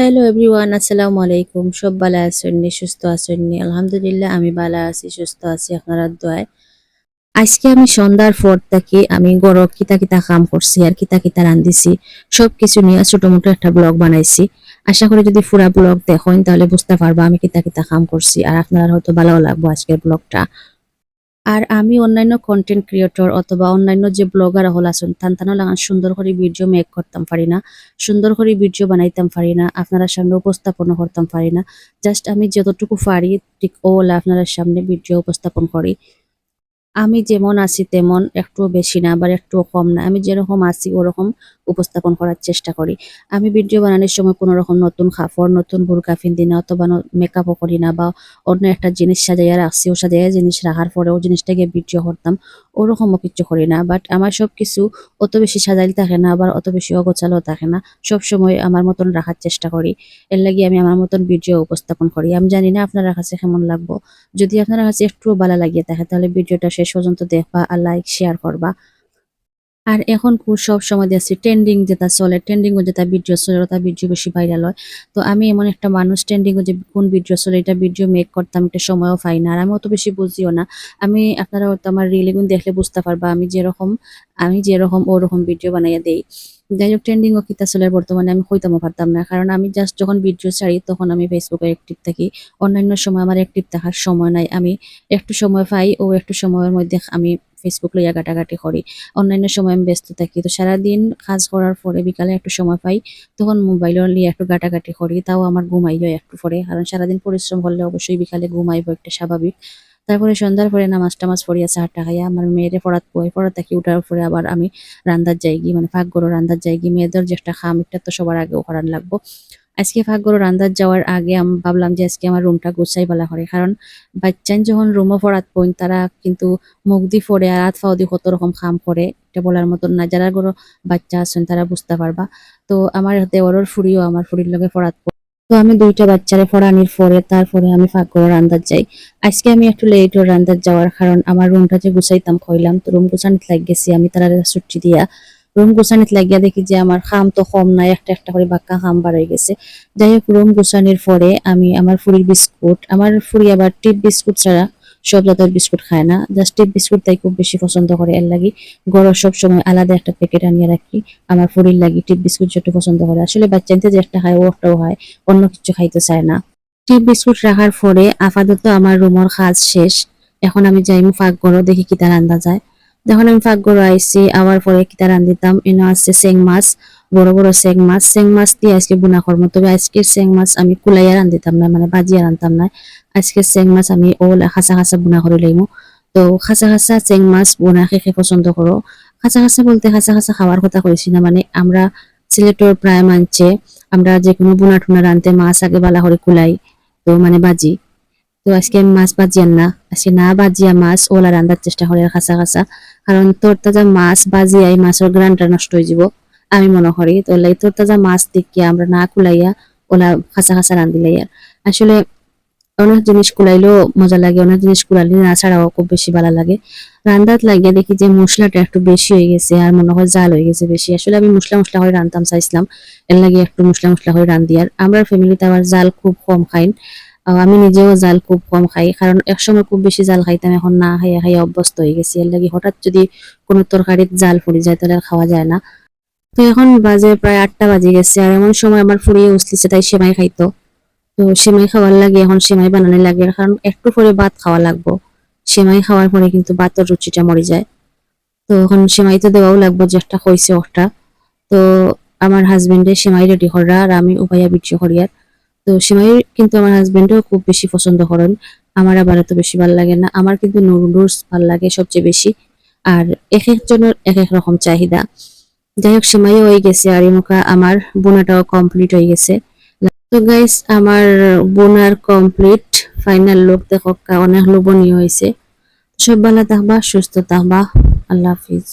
Hello everyone আসসালামু আলাইকুম সব ভালো আছেননি সুস্থ আছেননি আলহামদুলিল্লাহ, আমি ভালো আছি, সুস্থ আছি আপনারা দোয়ায়। আজকে আমি সন্ধ্যার পর থেকে আমি গড় কিতা কিতা কাম করছি আর কিতা কিতা রান্ধিছি সব কিছু নিয়ে ছোট মোটো একটা ব্লগ বানাইছি। আশা করি যদি পুরা ব্লগ দেখেন তাহলে বুঝতে পারব আমি কিতা কিতা কাম করছি আর আপনারা হয়তো ভালো লাগবো আজকের ব্লগটা। আর আমি অন্যান্য কন্টেন্ট ক্রিয়েটর অথবা অন্যান্য যে ব্লগার হল আছেন থান লাগান, সুন্দর করে ভিডিও মেক করতাম পারি না, সুন্দর করে ভিডিও বানাইতাম পারি না, আপনারা সামনে উপস্থাপন করতাম পারি না। জাস্ট আমি যতটুকু পারি, ঠিক ওলা আপনারা সামনে ভিডিও উপস্থাপন করি। আমি যেমন আছি তেমন একটু বেশি না, আবার একটু কম না। আমি যেরকম আছি, ওরকম উপস্থাপন করার চেষ্টা করি। আমি ভিডিও বানানোর সময় কোনো রকম নতুন কাপড় নতুন বোরকা ফিন্দি না, অথবা মেকআপও করি না, বা অন্য একটা জিনিস সাজাইয়া রাখছি, ও সাজাইয়া জিনিস রাখার পরে ও জিনিসটাকে ভিডিও করতাম, ওরকমও কিছু করি না। বাট আমার সব কিছু অত বেশি সাজাইল থাকে না, আবার অত বেশি অগোছালো থাকে না। সব সময় আমার মতন রাখার চেষ্টা করি। এর লাগি আমি আমার মতন ভিডিও উপস্থাপন করি। আমি জানি না আপনারা কাছে কেমন লাগবো। যদি আপনার কাছে একটু ভালো লাগিয়ে থাকে, তাহলে ভিডিওটা শেষ পর্যন্ত দেখবা আর লাইক শেয়ার করবা। আর এখন খুব সব সময় দেখছি ট্রেন্ডিং যেটা চলে ট্রেন্ডিং যেটা ভিডিও চলে, ওটা ভিডিও বেশি ভাইরাল হয়। তো আমি এমন একটা মানুষ ট্রেন্ডিং যে কোন ভিডিও চলে, এটা ভিডিও মেক করতাম একটা সময়ও পাই না। আর আমি অত বেশি বুঝিও না। আমি, আপনারা হয়তো আমার রিলিগুন দেখলে বুঝতে পারবা, আমি যেরকম আমি যেরকম, ওরকম ভিডিও বানাইয়া দেই। যাই হোক ট্রেন্ডিং ও কিতা চলে, বর্তমানে আমি হইতামও পারতাম না। কারণ আমি জাস্ট যখন ভিডিও ছাড়ি, তখন আমি ফেসবুকে অ্যাক্টিভ থাকি। অন্যান্য সময় আমার অ্যাক্টিভ থাকার সময় নাই। আমি একটু সময় পাই, ও একটু সময়ের মধ্যে আমি ফেসবুক লইয়া ঘাটাঘাটি করি। অন্যান্য সময় আমি ব্যস্ত থাকি। তো সারাদিন কাজ করার পরে বিকালে একটু সময় পাই, তখন মোবাইল নিয়ে একটু ঘাটাঘাটি করি। তাও আমার ঘুমাইও একটু পরে। কারণ সারাদিন পরিশ্রম করলে অবশ্যই বিকালে ঘুমাইবো একটা স্বাভাবিক। তারপরে সন্ধ্যার পরে নামাজ টামাজ পড়িয়া চাহাটা খাইয়া আমার মেয়েরে পড়াত বই। পড়া থাকি উঠার পরে আবার আমি রান্দার যাইগি মানে ফাঁক গরো রান্দার যাইগি। মেয়েদের যে একটা খাম, এটা তো সবার আগেও করার লাগবো। আজকে ফাঁক গরো রান্দার যাওয়ার আগে আমি ভাবলাম যে আজকে আমার রুমটা গুছাই বলা করে কারণ বাচ্চান যখন রুমও ফরাত পইন তারা কিন্তু মুখ দি ফোড়ে আর হাত ফাও দি কত রকম খাম করে, এটা বলার মতন না। যারা গরো বাচ্চা আছেন, তারা বুঝতে পারবা। তো আমার দেওয়ারের ফুরিও, আমার ফুরির লগে পড়াত তো আমি দুইটা বাচ্চারে পড়ানির পরে, তারপরে আমি ফাঁক করে রান্দার যাই। আজকে আমি একটু লেট রান্দার যাওয়ার, কারণ আমার রুমটা যে গুছাইতাম খইলাম তো রুম গুছানিত লাগ গেছি আমি তারা ছুটি দিয়া রুম গুছানিত লাগিয়া দেখি যে আমার খাম তো কম নাই একটা একটা করে বাক্কা খাম বাড়াই গেছে। যাই হোক, রুম গুছানির পরে আমি আমার ফুরির বিস্কুট, আমার ফুরি আবার টিপ বিস্কুট ছাড়া সব জাতের বিস্কুট খায় না। জাস্ট টিপ বিস্কুট তাই খুব বেশি পছন্দ করে এর লাগি। গড় সব সময় আলাদা একটা প্যাকেট আনিয়ে রাখি, আমার ফুরির লাগি টিপ বিস্কুট যেটা পছন্দ করে। আসলে বাচ্চাতে যে একটা খায়, ও একটাও হয় অন্য কিছু খাইতে চায় না। টিপ বিস্কুট রাখার পরে আপাতত আমার রুমের কাজ শেষ। এখন আমি যাই ফাঁক গড় দেখি কি তার রান্দা যায় যখন আমি ফাঁক গড় আইসি আবার পরে কিতা রান্দিতাম এনে আছে সেং মাছ, বড় বড় সেং মাছ। সেং মাছ দিয়ে আজকে বুনা করব তবে আজকের সেং মাছ আমি কুলাইয়া রান্দিতাম না মানে বাজিয়া রান্তাম না। আজকে চেং মাছ আমি ওলা খাঁচা খাঁচা বুনা করে লইমু। তো খাঁচা খাঁচা চেং মাছ বোনা খেয়ে পছন্দ করো? খাঁচা খাঁচা বলতে খাঁচা খাঁচা খাওয়ার কথা কইছি না মানে আমরা সিলেটের প্রায় মানছে, আমরা যে কোনো বোনা টুনা রানতে মাছ আগে বালা করে কুলাই, তো মানে বাজি তো আজকে আমি মাছ বাজিয়ান না। আজকে না বাজিয়া মাছ ওলা রান্দার চেষ্টা করি খাঁচা খাঁচা কারণ তোর তাজা মাছ বাজিয়াই মাছের গ্রানটা নষ্ট হয়ে যাব, আমি মনে করি। তো লাই তোর তাজা মাছ দেখিয়া আমরা না কুলাইয়া ওলা খাঁচা খাঁচা রান্দিলাইয়া আসলে অনেক জিনিস কুলাইলেও মজা লাগে, অনেক জিনিস কুলাইলে না ছাড়াও খুব বেশি ভালো লাগে। রান্দাত লাগিয়ে দেখি যে মশলাটা একটু বেশি হয়ে গেছে আর মনে হয় জাল হয়ে গেছে বেশি। আসলে আমি মশলা মশলা করে রান্তাম, চাইছিলাম। এর লাগে একটু মশলা মশলা করে রান্ধি আর আমরা ফ্যামিলিতে আবার জাল খুব কম খাই আমি নিজেও জাল খুব কম খাই, কারণ একসময় খুব বেশি জাল খাইতাম, এখন না খাইয়া খাইয়া অভ্যস্ত হয়ে গেছি। এর লাগে হঠাৎ যদি কোনো তরকারিতে জাল ফুরি যায়, তাহলে খাওয়া যায় না। তো এখন বাজে প্রায় আটটা বাজে গেছে, আর এমন সময় আমার ফুরিয়ে উসলিছে, তাই সেমাই খাইতো। তো সেমাই খাওয়ার লাগে এখন সেমাই বানানো লাগে কারণ একটু পরে ভাত খাওয়া লাগবো। সেমাই খাওয়ার পরে কিন্তু ভাতের রুচিটা মরে যায়। তো এখন সেমাই তো দেওয়াও লাগবো, যে একটা হয়েছে ওটা তো আমার হাজবেন্ডে সেমাই রেডি করা, আর আমি উপায়া বিক্রি করিয়ার তো সেমাই কিন্তু আমার হাজবেন্ডও খুব বেশি পছন্দ করেন। আমার আবার এত বেশি ভালো লাগে না। আমার কিন্তু নুডলস ভালো লাগে সবচেয়ে বেশি। আর এক একজনের এক এক রকম চাহিদা। যাই হোক, সেমাইও হয়ে গেছে আর এমুকা আমার বোনাটাও কমপ্লিট হয়ে গেছে। তো গাইস আমার বোনার কমপ্লিট ফাইনাল লুক দেখো, অনেক লোভনীয় হয়েছে। সব ভালো থাকবা, সুস্থ থাকবা। আল্লাহ হাফিজ।